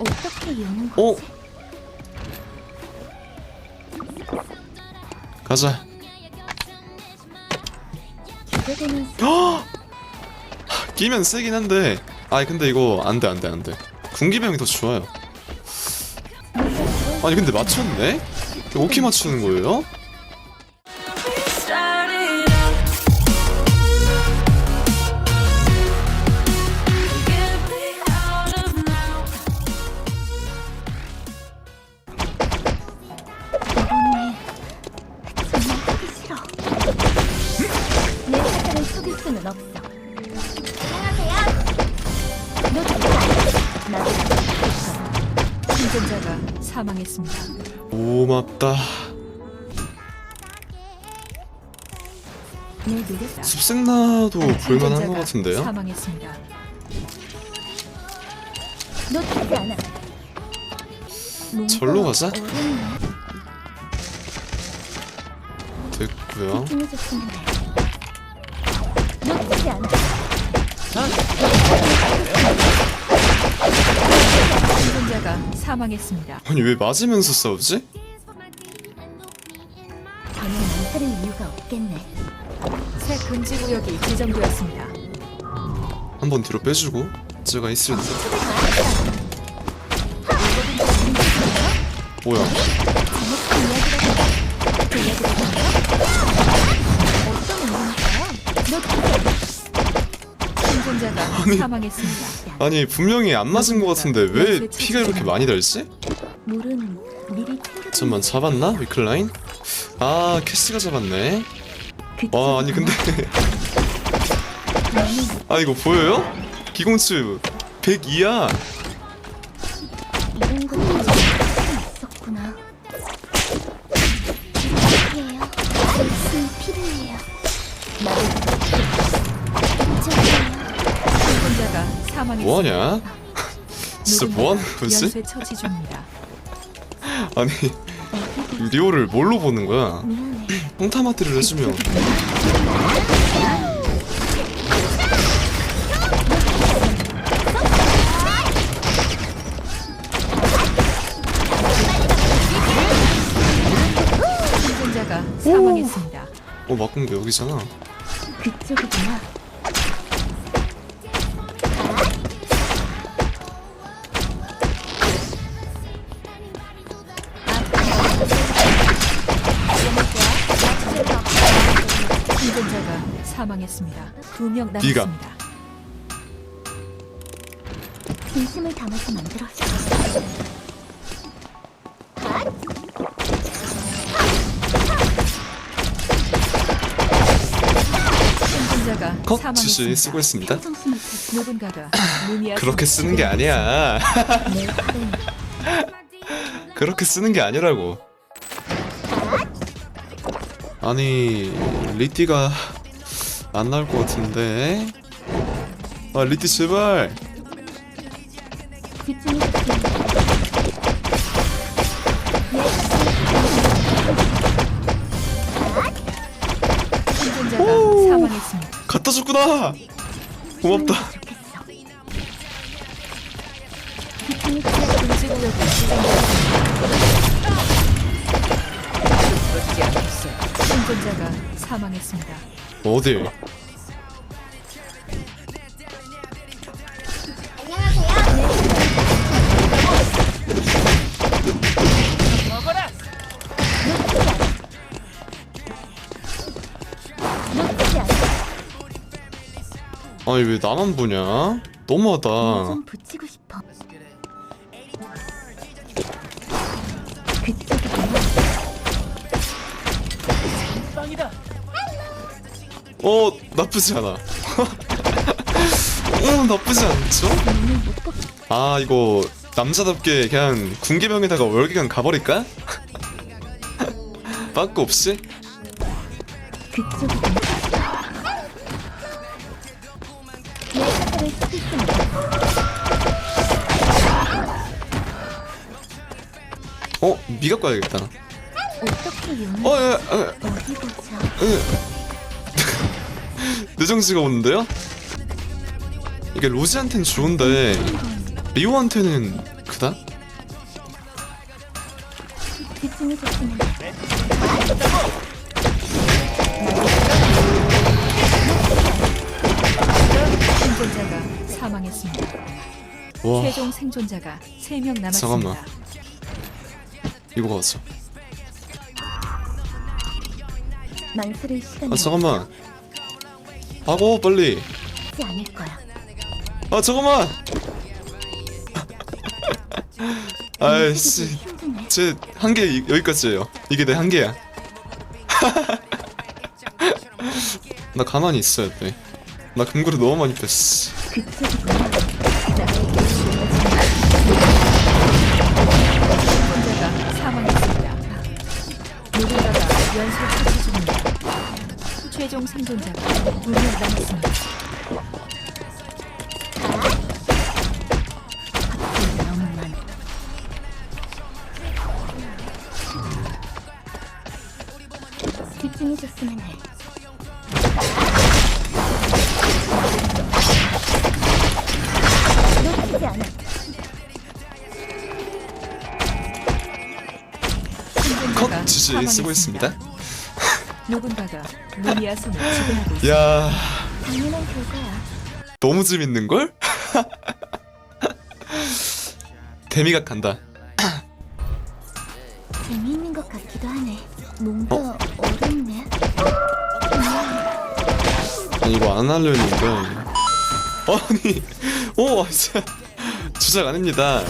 어떻게 여는 어? 거지? 가자. 기대되는 헉! 끼면 세긴 한데. 아니 근데 이거 안 돼 안 돼 안 돼. 군기병이 더 좋아요. 아니 근데 맞췄네? 오키 맞추는 거예요? 생존자가 사망했습니다. 고맙다. 내 노력 습생나도 볼만한 것 같은데요? 사망했습니다. 놓치지 않아. 절로 가자. 됐고요. 놓치지 않아. 생존자가 사망했습니다. 아니 왜 맞으면서 싸우지? 이유가 없겠네. 새 금지 구역이 지정되었습니다. 한 번 뒤로 빼주고 제가 있을 때 뭐야? 잘못된 이야기라고 들려드릴까요? 어떤 의미일까요? 놓치지 생존자가 아니. 사망했습니다. 아니 분명히 안 맞은 것 같은데 왜 피가 이렇게 많이 달지? 물은 미리 챙겨. 잠만 잡았나? 위클라인? 아 캐시가 잡았네 와 아니 근데 아 이거 보여요? 기공추 102야 뭐하냐? 진짜 뭐하는 거지? 아니 리오를 뭘로 보는 거야? 홍타마트를 해주면 사망했습니다. 어게 여기잖아 그쪽이구나. 사망했습니다. 두 명 네가. 남았습니다. 진심을 담아서 만들었어. 생존자가 컷 사망했습니다. 지시 수고했습니다 정신을 차려. 누군가가 무미한 그렇게 쓰는 게 아니야 내 프렌드. 그렇게 쓰는 게 아니라고 아니 리띠가 안 나올 것 같은데 아 리띠 제발 사망했습니다. 갖다 줬구나 고맙다. 어찌 않겠어요. 생존자가 사망했습니다. 어디? 놓치지 않아. 아니 왜 나만 보냐? 너무하다 어 나쁘지 않아 어 나쁘지 않죠? 아 이거 남자답게 그냥 군기병에다가 월기관 가버릴까? 빠꾸 없이? 어? 미각 가야겠다 어떻게 어, 예, 예, 어디 보자. 예. 뇌정지가 오는데요? 이게 로지한텐 좋은데 리오한테는 그다? 생존자가 사망했습니다. 와 최종 생존자가 3명 남았습니다. 잠깐만. 이거 봤어 망설일 시간이 아 잠깐만 하고 빨리 않을 거야. 아 잠깐만 아이씨 힘드네. 제 한계 여기까지예요 이게 내 한계야 나 가만히 있어야 돼나 금고를 너무 많이 뺐어 그쪽이구나. 나에게 생존자가 사망했습니다. 누군가가 연쇄 처치 중입니다. 최종 생존자가 2명 남았습니다. 주어진 너무 많아. 집중해줬으면 해. 놓치지 않아. 생존자가 컷 지지 사망했습니다. 쓰고 있습니다 누군가가 루미아 섬을 지배하고 있습니다. 야 당연한 결과야. 너무 재밌는 걸? 데미각 간다 재미있는 것 같기도 하네. 뭔가 어? 렵네 아니 이거 안 하려는 데 아니 오 진짜 주작 아닙니다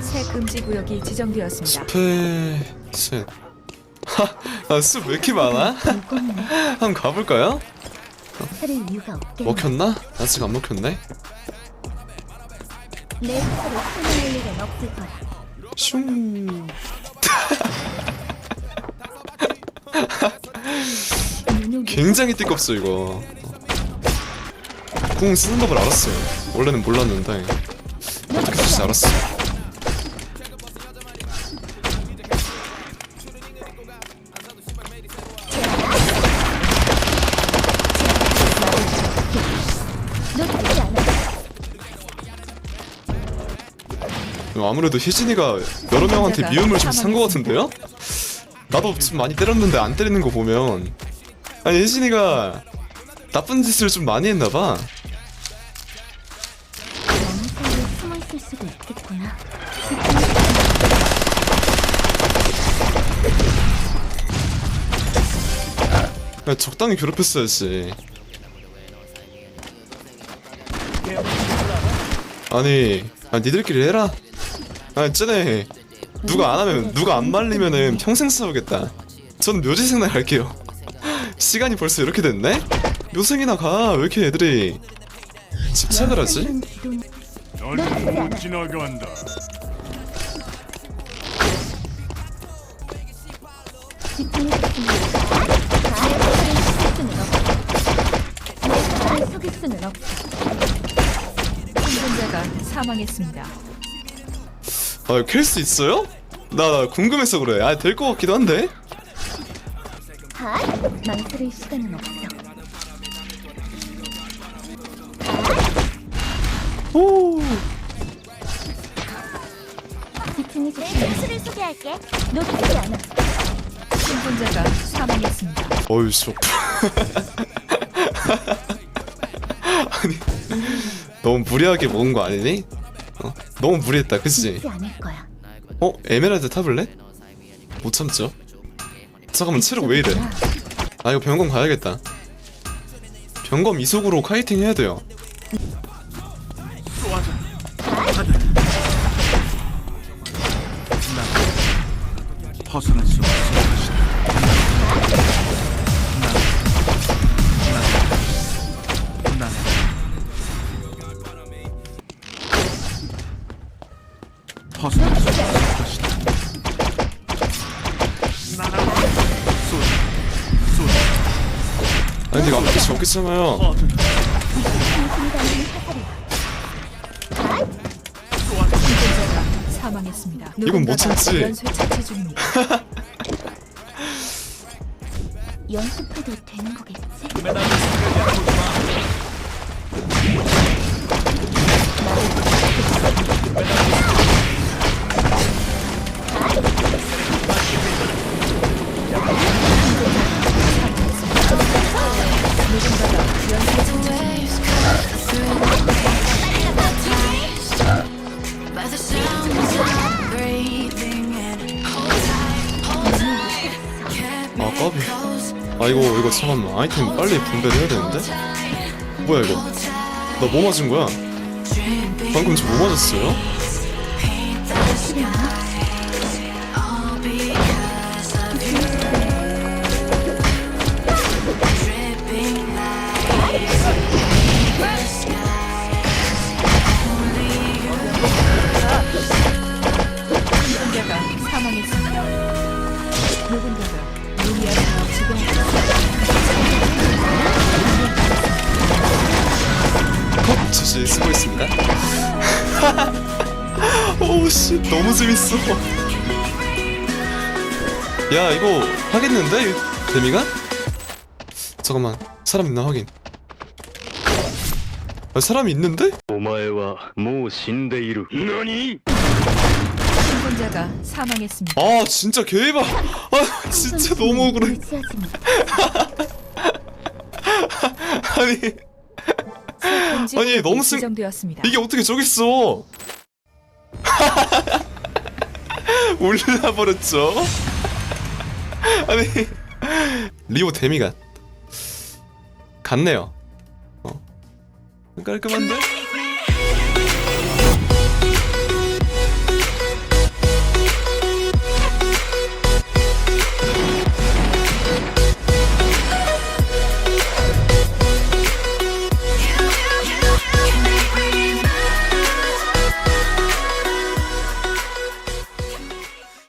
새 금지 구역이 지정되었습니다. 스페 셋 아 숲 왜 이렇게 많아? 한번 가볼까요? 먹혔나? 아직 안 먹혔네. 슝 굉장히 띠껍어 이거 궁 쓰는 법을 알았어요 원래는 몰랐는데 어떻게 될지 알았어 아무래도 희진이가 여러 명한테 미움을 좀 산 것 같은데요? 나도 좀 많이 때렸는데 안 때리는 거 보면. 아니 희진이가 나쁜 짓을 좀 많이 했나봐. 적당히 괴롭혔어야지. 아니 아 니들끼리 해라 아니 쟤네 누가 안 하면 누가 안 말리면은 평생 싸우겠다 저는 묘지생날 할게요 시간이 벌써 이렇게 됐네? 묘생이나 가 왜 이렇게 애들이 집착을 하지? 한 기도는 널 보고 지나간다. 집중해줬으면 해. 나의 사실을 씻을 수는. 내 속일 수는 없어. 생존자가 사망했습니다. 아, 캘수 있어요? 나, 나 궁금해서 그래. 아, 될 것 같기도 한데. 하? 망설일 시간은 없어. 오. 집중해줬으면 해. 수를 소개할게. 놓치지 않아. 생존자가 사망했습니다. 어휴, 씨. 아니, 너무 무리하게 먹은 거 아니니? 어? 너무 무리했다, 그치? 거야. 어? 에메랄드 타블렛? 못 참죠. 잠깐만, 체력 왜 이래? 아, 이거 병검 가야겠다. 병검 이속으로 카이팅 해야 돼요. 생존자가 사망했습니다. 이건 못 참지. 연쇄 처치 중입니다. 연습해도 되는 거겠지? 이거 잠깐만 아이템 빨리 분배를 해야 되는데? 뭐야 이거? 나 뭐 맞은 거야? 방금 저 뭐 맞았어요? 지시 쓰고 있습니다 오우씨 너무 재밌어 야 이거 하겠는데 이 데미가? 잠깐만 사람 있나 확인 아, 사람이 있는데? お前はもう死んでいる何 생존자가 사망했습니다. 아 진짜 개봐 아 진짜 너무 억울해 의지하지 마. 아니 금지 아니, 너무 쓴- 지정되었습니다. 이게 어떻게 저기 있어 올라 버렸죠 아니 리오 데미가 갔네요 어 깔끔한데?